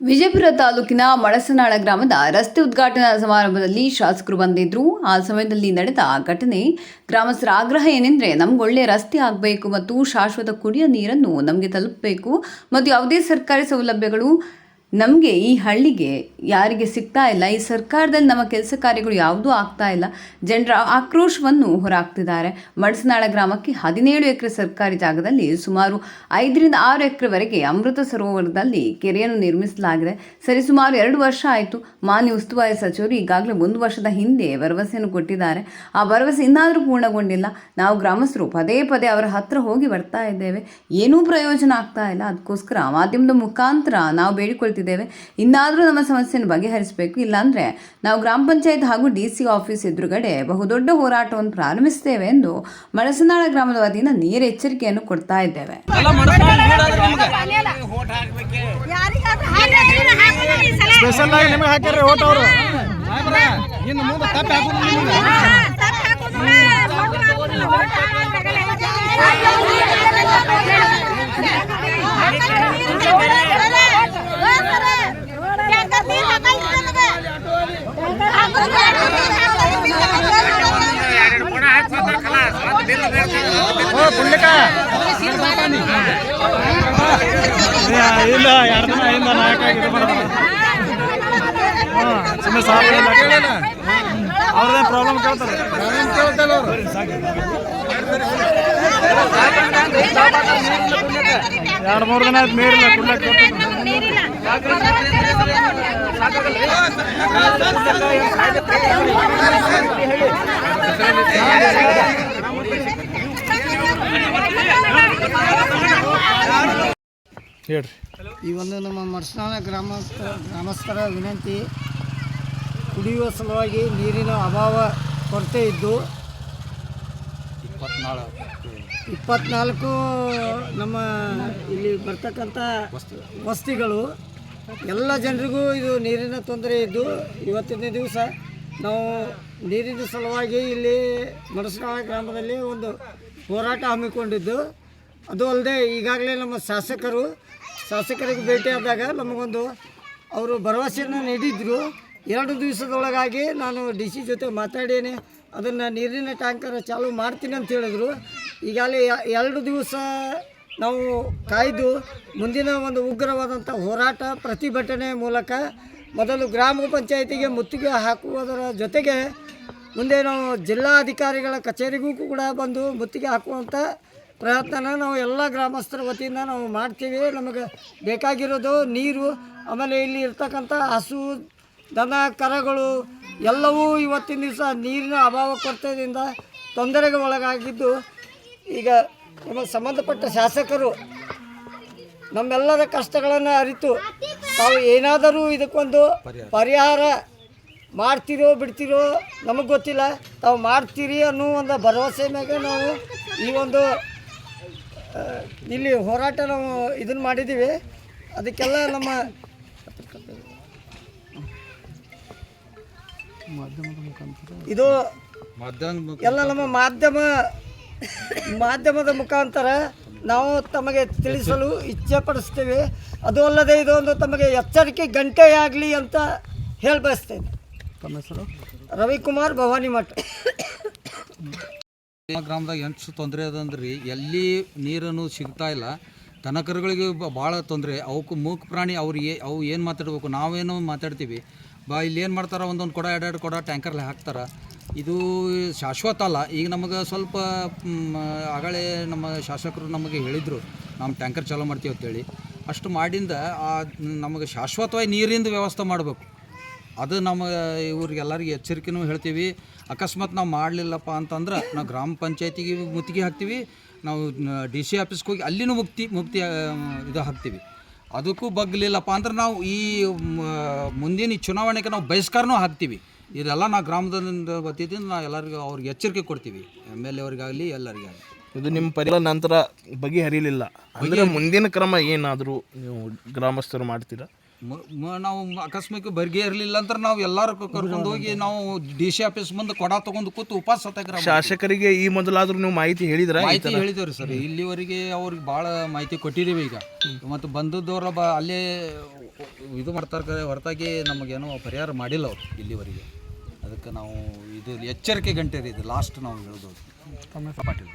ವಿಜಯಪುರ ತಾಲೂಕಿನ ಮಳಸನಾಳ ಗ್ರಾಮದ ರಸ್ತೆ ಉದ್ಘಾಟನಾ ಸಮಾರಂಭದಲ್ಲಿ ಶಾಸಕರು ಬಂದಿದ್ರು. ಆ ಸಮಯದಲ್ಲಿ ನಡೆದ ಘಟನೆ ಗ್ರಾಮಸ್ಥರ ಆಗ್ರಹ ಏನೆಂದರೆ ನಮ್ಗೆ ಒಳ್ಳೆ ರಸ್ತೆ ಆಗಬೇಕು ಮತ್ತು ಶಾಶ್ವತ ಕುಡಿಯ ನೀರನ್ನು ನಮಗೆ ತಲುಪಬೇಕು ಮತ್ತು ಯಾವುದೇ ಸರ್ಕಾರಿ ಸೌಲಭ್ಯಗಳು ನಮಗೆ ಈ ಹಳ್ಳಿಗೆ ಯಾರಿಗೆ ಸಿಗ್ತಾ ಇಲ್ಲ, ಈ ಸರ್ಕಾರದಲ್ಲಿ ನಮ್ಮ ಕೆಲಸ ಕಾರ್ಯಗಳು ಯಾವುದೂ ಆಗ್ತಾ ಇಲ್ಲ. ಜನರ ಆಕ್ರೋಶವನ್ನು ಹೊರಹಾಕ್ತಿದ್ದಾರೆ ಮಡಸನಾಳ ಗ್ರಾಮಕ್ಕೆ ಹದಿನೇಳು ಎಕರೆ ಸರ್ಕಾರಿ ಜಾಗದಲ್ಲಿ ಸುಮಾರು ಐದರಿಂದ ಆರು ಎಕರೆವರೆಗೆ ಅಮೃತ ಸರೋವರದಲ್ಲಿ ಕೆರೆಯನ್ನು ನಿರ್ಮಿಸಲಾಗಿದೆ. ಸರಿಸುಮಾರು ಎರಡು ವರ್ಷ ಆಯಿತು. ಮಾನ್ಯ ಉಸ್ತುವಾರಿ ಸಚಿವರು ಈಗಾಗಲೇ ಒಂದು ವರ್ಷದ ಹಿಂದೆ ಭರವಸೆಯನ್ನು ಕೊಟ್ಟಿದ್ದಾರೆ. ಆ ಭರವಸೆ ಇನ್ನಾದರೂ ಪೂರ್ಣಗೊಂಡಿಲ್ಲ. ನಾವು ಗ್ರಾಮಸ್ಥರು ಪದೇ ಪದೇ ಅವರ ಹತ್ರ ಹೋಗಿ ಬರ್ತಾ ಇದ್ದೇವೆ. ಏನೂ ಪ್ರಯೋಜನ ಆಗ್ತಾ ಇಲ್ಲ. ಅದಕ್ಕೋಸ್ಕರ ಮಾಧ್ಯಮದ ಮುಖಾಂತರ ನಾವು ಬೇಡಿಕೊಳ್ತಿದ್ದೇವೆ ಇನ್ನಾದರೂ ನಮ್ಮ ಸಮಸ್ಯೆಯನ್ನು ಬಗೆಹರಿಸಬೇಕು. ಇಲ್ಲಾಂದರೆ ನಾವು ಗ್ರಾಮ ಪಂಚಾಯತ್ ಹಾಗೂ ಡಿ ಸಿ ಆಫೀಸ್ ಎದುರುಗಡೆ ಬಹುದೊಡ್ಡ ಹೋರಾಟವನ್ನು ಪ್ರಾರಂಭಿಸುತ್ತೇವೆ ಎಂದು ಮಳಸನಾಳ ಗ್ರಾಮದ ವತಿಯಿಂದ ನೇರ ಎಚ್ಚರಿಕೆಯನ್ನು ಕೊಡ್ತಾ ಇದ್ದೇವೆ. ಸ್ಪೆಷಲ್ ಆಗಿ ನಿಮಗೆ ಹಾಕ್ಯಾರ ಓಟ್ ಅವರು. ಇನ್ನು ಮುಂದೆ ಇಲ್ಲ ಎರಡು ದಿನ ಹಿಂದ ನಾಯಕ ಇದು ಮಾಡೋದು ಹಾಂ ಸುಮ್ಮನೆ ಸಾಲ ಅವ್ರದೇ ಪ್ರಾಬ್ಲಮ್ ಕೇಳ್ತಾರೆ. ಎರಡು ಮೂರು ದಿನ ಆಯ್ತು ನೀರಿಲ್ಲ ಕುಡ್ಲಕ್ಕೆ ಹೇಳ್ರಿ. ಈ ಒಂದು ನಮ್ಮ ಮರ್ಸನಾಳ ಗ್ರಾಮ ಗ್ರಾಮಸ್ಥರ ವಿನಂತಿ, ಕುಡಿಯುವ ಸಲುವಾಗಿ ನೀರಿನ ಅಭಾವ ಕೊರತೆ ಇದ್ದು, ಇಪ್ಪತ್ನಾಲ್ಕು ನಮ್ಮ ಇಲ್ಲಿ ಬರ್ತಕ್ಕಂಥ ವಸ್ತಿಗಳು, ಎಲ್ಲ ಜನರಿಗೂ ಇದು ನೀರಿನ ತೊಂದರೆ ಇದ್ದು, ಇವತ್ತಿನ ದಿವಸ ನಾವು ನೀರಿನ ಸಲುವಾಗಿ ಇಲ್ಲಿ ಮರಸನಾಳ ಗ್ರಾಮದಲ್ಲಿ ಒಂದು ಹೋರಾಟ ಹಮ್ಮಿಕೊಂಡಿದ್ದು. ಅದು ಅಲ್ಲದೆ ಈಗಾಗಲೇ ನಮ್ಮ ಶಾಸಕರು, ಶಾಸಕರಿಗೆ ಭೇಟಿಯಾದಾಗ ನಮಗೊಂದು ಅವರು ಭರವಸೆಯನ್ನು ನೀಡಿದ್ರು. ಎರಡು ದಿವಸದೊಳಗಾಗಿ ನಾನು ಡಿ ಸಿ ಜೊತೆ ಮಾತಾಡೇನೆ ಅದನ್ನು ನೀರಿನ ಟ್ಯಾಂಕರ್ ಚಾಲೂ ಮಾಡ್ತೀನಿ ಅಂತ ಹೇಳಿದ್ರು. ಈಗಾಗಲೇ ಎರಡು ದಿವಸ ನಾವು ಕಾಯ್ದು ಮುಂದಿನ ಒಂದು ಉಗ್ರವಾದಂಥ ಹೋರಾಟ ಪ್ರತಿಭಟನೆ ಮೂಲಕ ಮೊದಲು ಗ್ರಾಮ ಪಂಚಾಯಿತಿಗೆ ಮುತ್ತಿಗೆ ಹಾಕುವುದರ ಜೊತೆಗೆ ಮುಂದೆ ನಾವು ಜಿಲ್ಲಾಧಿಕಾರಿಗಳ ಕಚೇರಿಗೂ ಕೂಡ ಬಂದು ಮುತ್ತಿಗೆ ಹಾಕುವಂಥ ಪ್ರಯತ್ನನ ನಾವು ಎಲ್ಲ ಗ್ರಾಮಸ್ಥರ ವತಿಯಿಂದ ನಾವು ಮಾಡ್ತೀವಿ. ನಮಗೆ ಬೇಕಾಗಿರೋದು ನೀರು, ಆಮೇಲೆ ಇಲ್ಲಿ ಇರ್ತಕ್ಕಂಥ ಹಸು, ದನ, ಕರಗಳು ಎಲ್ಲವೂ ಇವತ್ತಿನ ದಿವಸ ನೀರಿನ ಅಭಾವ ಕೊರತೆಯಿಂದ ತೊಂದರೆಗೆ ಒಳಗಾಗಿದ್ದು, ಈಗ ನಮಗೆ ಸಂಬಂಧಪಟ್ಟ ಶಾಸಕರು ನಮ್ಮೆಲ್ಲರ ಕಷ್ಟಗಳನ್ನು ಅರಿತು ತಾವು ಏನಾದರೂ ಇದಕ್ಕೊಂದು ಪರಿಹಾರ ಮಾಡ್ತೀರೋ ಬಿಡ್ತೀರೋ ನಮಗೆ ಗೊತ್ತಿಲ್ಲ. ತಾವು ಮಾಡ್ತೀರಿ ಅನ್ನೋ ಒಂದು ಭರವಸೆ ಮ್ಯಾಗೆ ನಾವು ಈ ಒಂದು ಇಲ್ಲಿ ಹೋರಾಟ ನಾವು ಇದನ್ನು ಮಾಡಿದ್ದೀವಿ ಅದಕ್ಕೆಲ್ಲ ನಮ್ಮ ಇದು ಎಲ್ಲ ನಮ್ಮ ಮಾಧ್ಯಮ ಮಾಧ್ಯಮದ ಮುಖಾಂತರ ನಾವು ತಮಗೆ ತಿಳಿಸಲು ಇಚ್ಛೆ ಪಡಿಸ್ತೇವೆ ಅದು ಅಲ್ಲದೆ ಇದೊಂದು ತಮಗೆ ಎಚ್ಚರಿಕೆ ಗಂಟೆಯಾಗಲಿ ಅಂತ ಹೇಳಿ ಬಯಸ್ತೇನೆ ರವಿಕುಮಾರ್ ಭವಾನಿ ಮಠ ನಮ್ಮ ಗ್ರಾಮದಾಗ ಎಷ್ಟು ತೊಂದರೆ ಅದಂದ್ರಿ. ಎಲ್ಲಿ ನೀರನ್ನು ಸಿಗ್ತಾ ಇಲ್ಲ. ದನಕರುಗಳಿಗೆ ಭಾಳ ತೊಂದರೆ. ಅವಕ್ಕೆ ಮೂಕ ಪ್ರಾಣಿ ಅವ್ರಿಗೆ ಅವು ಏನು ಮಾತಾಡ್ಬೇಕು? ನಾವೇನು ಮಾತಾಡ್ತೀವಿ. ಬಾ, ಇಲ್ಲಿ ಏನು ಮಾಡ್ತಾರೆ? ಒಂದೊಂದು ಕೊಡ ಎರಡೆರಡು ಕೊಡ ಟ್ಯಾಂಕರ್ಲಿ ಹಾಕ್ತಾರೆ. ಇದು ಶಾಶ್ವತ ಅಲ್ಲ. ಈಗ ನಮಗೆ ಸ್ವಲ್ಪ ಆಗಳೆ ನಮ್ಮ ಶಾಸಕರು ನಮಗೆ ಹೇಳಿದರು. ನಮ್ಮ ಟ್ಯಾಂಕರ್ ಚಾಲೂ ಮಾಡ್ತೀವಿ ಅಂತೇಳಿ. ಅಷ್ಟು ಮಾಡಿಂದ ನಮಗೆ ಶಾಶ್ವತವಾಗಿ ನೀರಿಂದ ವ್ಯವಸ್ಥೆ ಮಾಡಬೇಕು. ಅದು ನಮ್ಮ ಇವ್ರಿಗೆಲ್ಲರಿಗೆ ಎಚ್ಚರಿಕೆನೂ ಹೇಳ್ತೀವಿ. ಅಕಸ್ಮಾತ್ ನಾವು ಮಾಡಲಿಲ್ಲಪ್ಪ ಅಂತಂದ್ರೆ ನಾವು ಗ್ರಾಮ ಪಂಚಾಯತಿಗೆ ಮುತ್ತಿಗೆ ಹಾಕ್ತೀವಿ. ನಾವು ಡಿ ಸಿ ಆಫೀಸ್ಗೆ ಹೋಗಿ ಅಲ್ಲಿನೂ ಮುಕ್ತಿ ಮುಕ್ತಿ ಇದು ಹಾಕ್ತೀವಿ. ಅದಕ್ಕೂ ಬಗ್ಲಿಲ್ಲಪ್ಪ ಅಂದ್ರೆ ನಾವು ಈ ಮುಂದಿನ ಈ ಚುನಾವಣೆಗೆ ನಾವು ಬಹಿಷ್ಕಾರನೂ ಹಾಕ್ತೀವಿ. ಇದೆಲ್ಲ ನಾವು ಗ್ರಾಮದಿಂದ ಬತ್ತಿದ್ದಿಂದ ನಾವು ಎಲ್ಲರಿಗೂ ಅವ್ರಿಗೆ ಎಚ್ಚರಿಕೆ ಕೊಡ್ತೀವಿ. ಎಂ ಎಲ್ ಎ ಅವ್ರಿಗಾಗಲಿ ಎಲ್ಲರಿಗಾಗಲಿ. ಇದು ನಿಮ್ಮ ಪರಿ ನಂತರ ಬಗೆಹರಿಲಿಲ್ಲ. ಅಂದರೆ ಮುಂದಿನ ಕ್ರಮ ಏನಾದರೂ ನೀವು ಗ್ರಾಮಸ್ಥರು ಮಾಡ್ತೀರಾ? ಮ- ಮ- ನಾವು ಅಕಸ್ಮಾತ್ ಬರ್ಗೆ ಇರಲಿಲ್ಲ ಅಂದ್ರೆ ನಾವು ಎಲ್ಲರೂ ಕರ್ಕೊಂಡು ಹೋಗಿ ನಾವು ಡಿ ಸಿ ಆಫೀಸ್ ಮುಂದೆ ಕೊಡ ತಗೊಂಡು ಕೂತು ಉಪವಾಸ ಸತ್ಯಾಗ್ರಹ ಮಾಡ್ತೀವಿ. ಶಾಸಕರಿಗೆ ಈ ಮೊದಲಾದ್ರೂ ನೀವು ಮಾಹಿತಿ ಹೇಳಿದ್ರ ಮಾಹಿತಿ ಹೇಳಿದೇವ್ರಿ ಸರ್ ಇಲ್ಲಿವರೆಗೆ ಅವ್ರಿಗೆ ಭಾಳ ಮಾಹಿತಿ ಕೊಟ್ಟಿದ್ದೀವಿ ಈಗ. ಮತ್ತು ಬಂದದ್ದವ್ರ ಬ ಅಲ್ಲೇ ಇದು ಮಾಡ್ತಾರೆ ಹೊರತಾಗಿ ನಮಗೇನೋ ಪರಿಹಾರ ಮಾಡಿಲ್ಲ ಅವ್ರು ಇಲ್ಲಿವರೆಗೆ. ಅದಕ್ಕೆ ನಾವು ಇದು ಎಚ್ಚರಿಕೆ ಗಂಟೆ ರೀ ಇದು ಲಾಸ್ಟ್ ನಾವು ಹೇಳೋದು. ಪಾಟೀಲ್